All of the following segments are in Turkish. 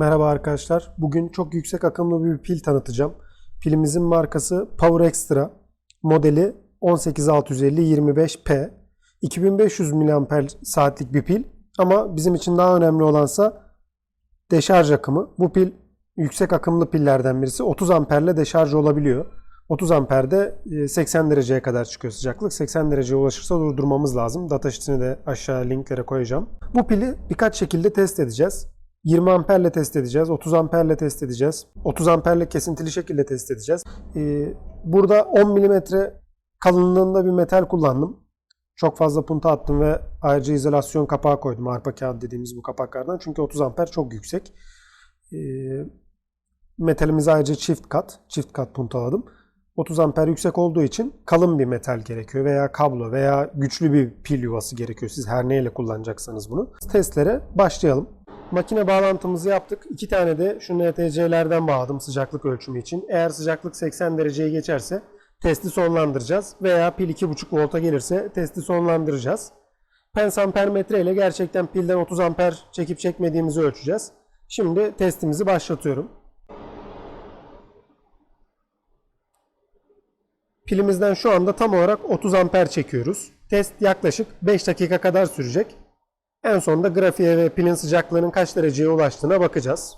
Merhaba arkadaşlar. Bugün çok yüksek akımlı bir pil tanıtacağım. Pilimizin markası Power Extra. Modeli 18650-25P. 2500 mAh saatlik bir pil. Ama bizim için daha önemli olansa deşarj akımı. Bu pil yüksek akımlı pillerden birisi. 30 amperle deşarj olabiliyor. 30 amperde e, 80 dereceye kadar çıkıyor sıcaklık. 80 dereceye ulaşırsa durdurmamız lazım. Datasheet'ini de aşağı linklere koyacağım. Bu pili birkaç şekilde test edeceğiz. 20 amperle test edeceğiz, 30 amperle test edeceğiz, 30 amperle kesintili şekilde test edeceğiz. Ee, burada 10 mm kalınlığında bir metal kullandım. Çok fazla punta attım ve ayrıca izolasyon kapağı koydum. Arpa kağıdı dediğimiz bu kapaklardan. Çünkü 30 amper çok yüksek. Ee, metalimizi ayrıca çift kat, çift kat puntaladım. 30 amper yüksek olduğu için kalın bir metal gerekiyor veya kablo veya güçlü bir pil yuvası gerekiyor. Siz her neyle kullanacaksanız bunu. Testlere başlayalım. Makine bağlantımızı yaptık. İki tane de şu NTC'lerden bağladım sıcaklık ölçümü için. Eğer sıcaklık 80 dereceyi geçerse testi sonlandıracağız. Veya pil 2,5 volta gelirse testi sonlandıracağız. Pens ampermetre ile gerçekten pilden 30 amper çekip çekmediğimizi ölçeceğiz. Şimdi testimizi başlatıyorum. Pilimizden şu anda tam olarak 30 amper çekiyoruz. Test yaklaşık 5 dakika kadar sürecek. En sonunda grafiğe ve pilin sıcaklığının kaç dereceye ulaştığına bakacağız.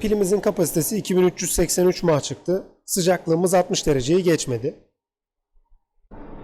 Pilimizin kapasitesi 2383 mAh çıktı. Sıcaklığımız 60 dereceyi geçmedi.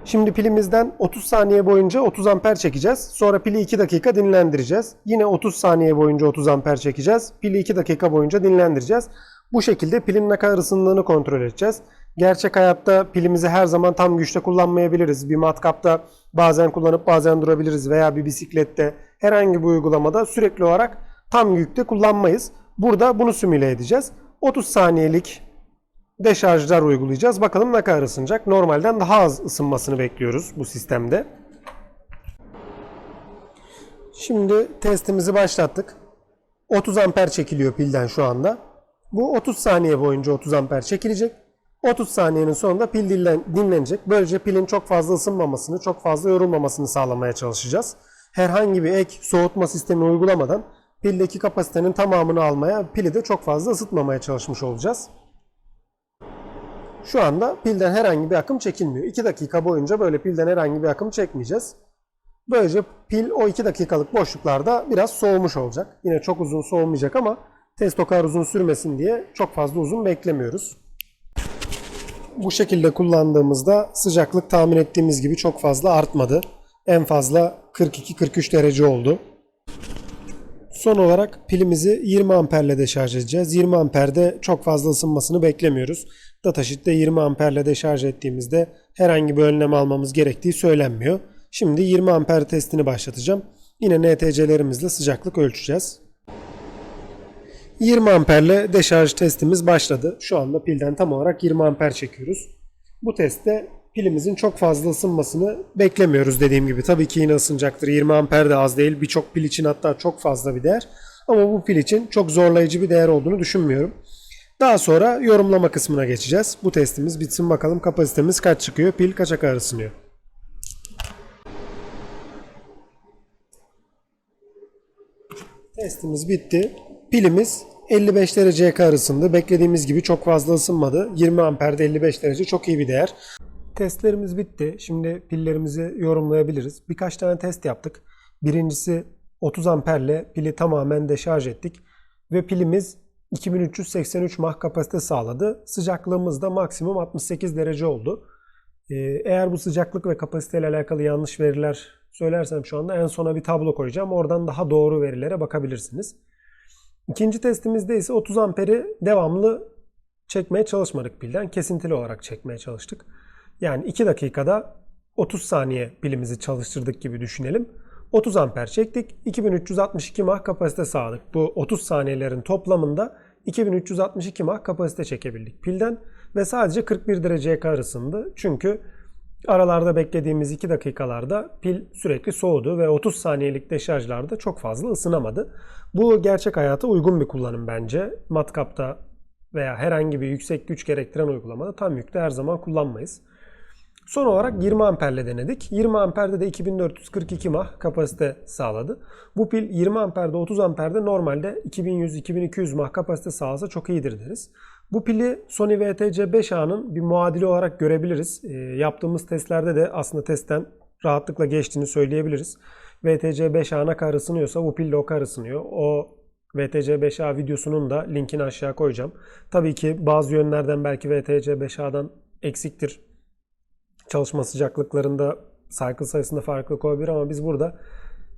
Şimdi pilimizden 30 saniye boyunca 30 amper çekeceğiz. Sonra pili 2 dakika dinlendireceğiz. Yine 30 saniye boyunca 30 amper çekeceğiz. Pili 2 dakika boyunca dinlendireceğiz. Bu şekilde pilin ne kadar ısındığını kontrol edeceğiz. Gerçek hayatta pilimizi her zaman tam güçte kullanmayabiliriz. Bir matkapta bazen kullanıp bazen durabiliriz veya bir bisiklette herhangi bir uygulamada sürekli olarak tam yükte kullanmayız. Burada bunu simüle edeceğiz. 30 saniyelik deşarjlar uygulayacağız. Bakalım ne kadar ısınacak. Normalden daha az ısınmasını bekliyoruz bu sistemde. Şimdi testimizi başlattık. 30 amper çekiliyor pilden şu anda. Bu 30 saniye boyunca 30 amper çekilecek. 30 saniyenin sonunda pil dinlen, dinlenecek. Böylece pilin çok fazla ısınmamasını, çok fazla yorulmamasını sağlamaya çalışacağız. Herhangi bir ek soğutma sistemi uygulamadan pildeki kapasitenin tamamını almaya, pili de çok fazla ısıtmamaya çalışmış olacağız. Şu anda pilden herhangi bir akım çekilmiyor. 2 dakika boyunca böyle pilden herhangi bir akım çekmeyeceğiz. Böylece pil o 2 dakikalık boşluklarda biraz soğumuş olacak. Yine çok uzun soğumayacak ama test o kadar uzun sürmesin diye çok fazla uzun beklemiyoruz. Bu şekilde kullandığımızda sıcaklık tahmin ettiğimiz gibi çok fazla artmadı. En fazla 42-43 derece oldu. Son olarak pilimizi 20 amperle deşarj edeceğiz. 20 amperde çok fazla ısınmasını beklemiyoruz. Datasheet'te 20 amperle deşarj ettiğimizde herhangi bir önlem almamız gerektiği söylenmiyor. Şimdi 20 amper testini başlatacağım. Yine NTC'lerimizle sıcaklık ölçeceğiz. 20 amperle deşarj testimiz başladı. Şu anda pilden tam olarak 20 amper çekiyoruz. Bu testte pilimizin çok fazla ısınmasını beklemiyoruz dediğim gibi. Tabii ki yine ısınacaktır. 20 amper de az değil. Birçok pil için hatta çok fazla bir değer. Ama bu pil için çok zorlayıcı bir değer olduğunu düşünmüyorum. Daha sonra yorumlama kısmına geçeceğiz. Bu testimiz bitsin bakalım kapasitemiz kaç çıkıyor, pil kaça kadar ısınıyor. Testimiz bitti. Pilimiz 55 dereceye kadar ısındı. Beklediğimiz gibi çok fazla ısınmadı. 20 amperde 55 derece çok iyi bir değer. Testlerimiz bitti. Şimdi pillerimizi yorumlayabiliriz. Birkaç tane test yaptık. Birincisi 30 amperle pili tamamen deşarj ettik. Ve pilimiz 2383 mAh kapasite sağladı. Sıcaklığımız da maksimum 68 derece oldu. Ee, Eğer bu sıcaklık ve kapasiteyle alakalı yanlış veriler söylersem şu anda en sona bir tablo koyacağım. Oradan daha doğru verilere bakabilirsiniz. İkinci testimizde ise 30 amperi devamlı çekmeye çalışmadık pilden. Kesintili olarak çekmeye çalıştık. Yani 2 dakikada 30 saniye pilimizi çalıştırdık gibi düşünelim. 30 amper çektik. 2362 mAh kapasite sağladık. Bu 30 saniyelerin toplamında 2362 mAh kapasite çekebildik pilden ve sadece 41 dereceye kadar ısındı. Çünkü aralarda beklediğimiz 2 dakikalarda pil sürekli soğudu ve 30 saniyelik deşarjlarda çok fazla ısınamadı. Bu gerçek hayata uygun bir kullanım bence. Matkapta veya herhangi bir yüksek güç gerektiren uygulamada tam yükte her zaman kullanmayız. Son olarak 20 amperle denedik. 20 amperde de 2442 mAh kapasite sağladı. Bu pil 20 amperde 30 amperde normalde 2100-2200 mAh kapasite sağlasa çok iyidir deriz. Bu pili Sony VTC5A'nın bir muadili olarak görebiliriz. E, yaptığımız testlerde de aslında testten rahatlıkla geçtiğini söyleyebiliriz. VTC5A ne kadar ısınıyorsa bu pil o kadar ısınıyor. O VTC5A videosunun da linkini aşağı koyacağım. Tabii ki bazı yönlerden belki VTC5A'dan eksiktir. Çalışma sıcaklıklarında cycle sayısında farklılık olabilir ama biz burada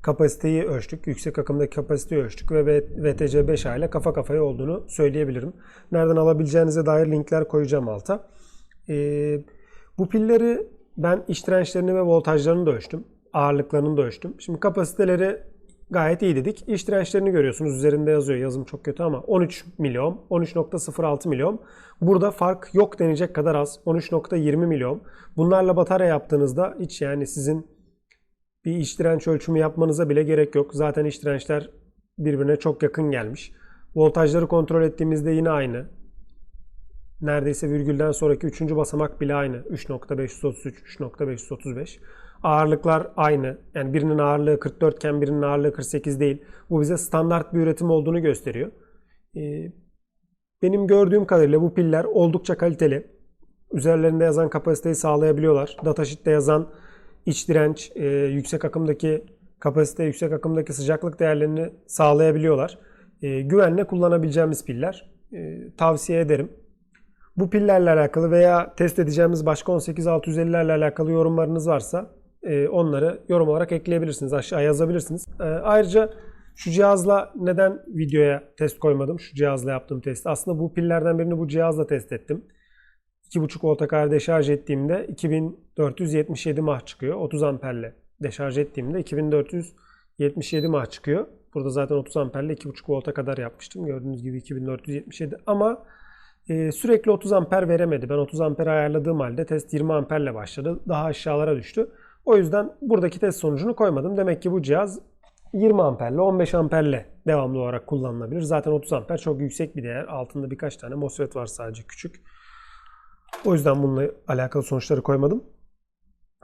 kapasiteyi ölçtük. Yüksek akımdaki kapasiteyi ölçtük ve VTC5A ile kafa kafaya olduğunu söyleyebilirim. Nereden alabileceğinize dair linkler koyacağım alta. Ee, bu pilleri ben iç dirençlerini ve voltajlarını da ölçtüm. Ağırlıklarını da ölçtüm. Şimdi kapasiteleri gayet iyi dedik. İç dirençlerini görüyorsunuz. Üzerinde yazıyor. Yazım çok kötü ama 13 milyon, 13.06 milyon. Burada fark yok denecek kadar az. 13.20 milyon. Bunlarla batarya yaptığınızda hiç yani sizin bir iç direnç ölçümü yapmanıza bile gerek yok. Zaten iç dirençler birbirine çok yakın gelmiş. Voltajları kontrol ettiğimizde yine aynı. Neredeyse virgülden sonraki üçüncü basamak bile aynı. 3.533, 3.535. Ağırlıklar aynı. Yani birinin ağırlığı 44 iken birinin ağırlığı 48 değil. Bu bize standart bir üretim olduğunu gösteriyor. Ee, benim gördüğüm kadarıyla bu piller oldukça kaliteli. Üzerlerinde yazan kapasiteyi sağlayabiliyorlar. Datasheet'te yazan iç direnç, e, yüksek akımdaki kapasite, yüksek akımdaki sıcaklık değerlerini sağlayabiliyorlar. E, güvenle kullanabileceğimiz piller. E, tavsiye ederim. Bu pillerle alakalı veya test edeceğimiz başka 18650'lerle alakalı yorumlarınız varsa e, onları yorum olarak ekleyebilirsiniz. Aşağıya yazabilirsiniz. E, ayrıca şu cihazla neden videoya test koymadım? Şu cihazla yaptığım testi. Aslında bu pillerden birini bu cihazla test ettim. 2.5 volta kadar deşarj ettiğimde 2477 mAh çıkıyor. 30 amperle deşarj ettiğimde 2477 mAh çıkıyor. Burada zaten 30 amperle 2.5 volta kadar yapmıştım. Gördüğünüz gibi 2477 ama e, sürekli 30 amper veremedi. Ben 30 amper ayarladığım halde test 20 amperle başladı. Daha aşağılara düştü. O yüzden buradaki test sonucunu koymadım. Demek ki bu cihaz 20 amperle 15 amperle devamlı olarak kullanılabilir. Zaten 30 amper çok yüksek bir değer. Altında birkaç tane MOSFET var sadece küçük. O yüzden bununla alakalı sonuçları koymadım.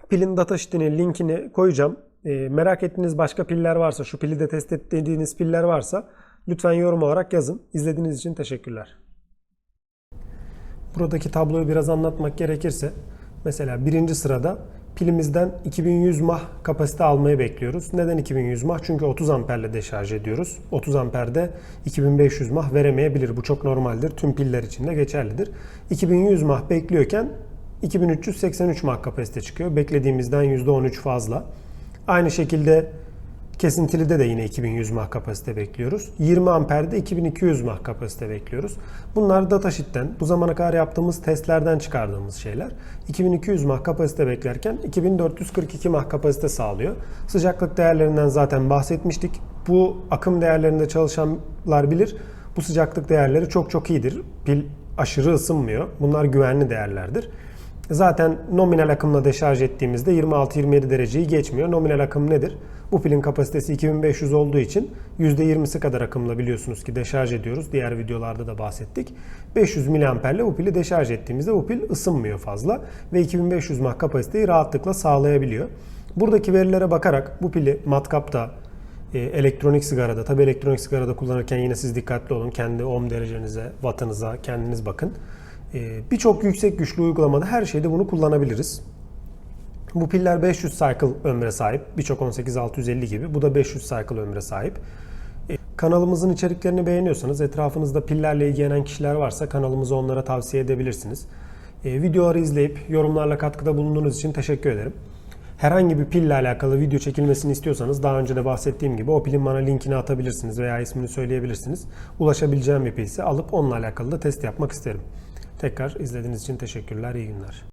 Pilin datasheet'ini, linkini koyacağım. E, merak ettiğiniz başka piller varsa, şu pili de test ettiğiniz piller varsa lütfen yorum olarak yazın. İzlediğiniz için teşekkürler. Buradaki tabloyu biraz anlatmak gerekirse mesela birinci sırada pilimizden 2100 mAh kapasite almayı bekliyoruz. Neden 2100 mAh? Çünkü 30 amperle deşarj ediyoruz. 30 amperde 2500 mAh veremeyebilir. Bu çok normaldir. Tüm piller için de geçerlidir. 2100 mAh bekliyorken 2383 mAh kapasite çıkıyor. Beklediğimizden %13 fazla. Aynı şekilde Kesintilide de yine 2100 mAh kapasite bekliyoruz. 20 amperde 2200 mAh kapasite bekliyoruz. Bunlar datasheet'ten, bu zamana kadar yaptığımız testlerden çıkardığımız şeyler. 2200 mAh kapasite beklerken 2442 mAh kapasite sağlıyor. Sıcaklık değerlerinden zaten bahsetmiştik. Bu akım değerlerinde çalışanlar bilir. Bu sıcaklık değerleri çok çok iyidir. Pil aşırı ısınmıyor. Bunlar güvenli değerlerdir. Zaten nominal akımla deşarj ettiğimizde 26-27 dereceyi geçmiyor. Nominal akım nedir? Bu pilin kapasitesi 2500 olduğu için %20'si kadar akımla biliyorsunuz ki deşarj ediyoruz. Diğer videolarda da bahsettik. 500 mAh ile bu pili deşarj ettiğimizde bu pil ısınmıyor fazla ve 2500 mAh kapasiteyi rahatlıkla sağlayabiliyor. Buradaki verilere bakarak bu pili matkapta, e, elektronik sigarada, tabi elektronik sigarada kullanırken yine siz dikkatli olun. Kendi ohm derecenize, wattınıza kendiniz bakın. E, Birçok yüksek güçlü uygulamada her şeyde bunu kullanabiliriz. Bu piller 500 cycle ömre sahip. Birçok 18650 gibi. Bu da 500 cycle ömre sahip. E, Kanalımızın içeriklerini beğeniyorsanız, etrafınızda pillerle ilgilenen kişiler varsa kanalımızı onlara tavsiye edebilirsiniz. E, videoları izleyip yorumlarla katkıda bulunduğunuz için teşekkür ederim. Herhangi bir pille alakalı video çekilmesini istiyorsanız daha önce de bahsettiğim gibi o pilin bana linkini atabilirsiniz veya ismini söyleyebilirsiniz. Ulaşabileceğim bir pilse alıp onunla alakalı da test yapmak isterim. Tekrar izlediğiniz için teşekkürler, iyi günler.